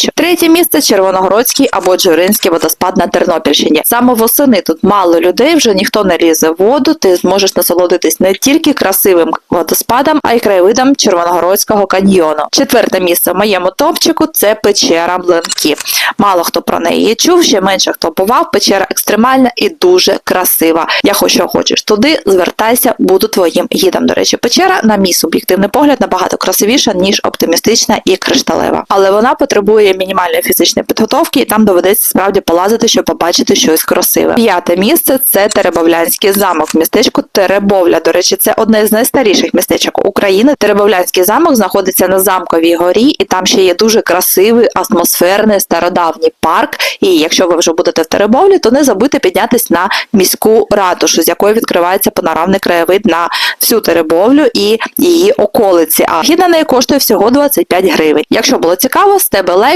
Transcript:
обличчю. Третє місце Червоногородський або Джуринський водоспад на Тернопільщині. Саме восени тут мало людей, вже ніхто не лізе в воду. Ти зможеш насолодитись не тільки красивим водоспадом, а й краєвидом Червоногородського каньйону. Четверте місце в моєму топчику це печера Млинки. Мало хто про неї чув, ще менше хто бував. Печера екстремальна і дуже красива. Якщо що хочеш туди, звертайся, буду твоїм гідом. До речі, печера, на мій суб'єктивний погляд, набагато красивіша, ніж оптимістична і кришталева. Але вона потребує мінімальної фізичної підготовки, і там доведеться справді полазити, щоб побачити щось красиве. П'яте місце це Теребовлянський замок, містечко Теребовля. До речі, це одне з найстаріших містечок України. Теребовлянський замок знаходиться на замковій горі, і там ще є дуже красивий атмосферний стародавній парк. І якщо ви вже будете в Теребовлі, то не забудьте піднятись на міську ратушу, з якої відкривається панорамний краєвид на всю Теребовлю і її околиці. А вхід на неї коштує всього 25 гривень. Якщо було цікаво, з тебе лайк.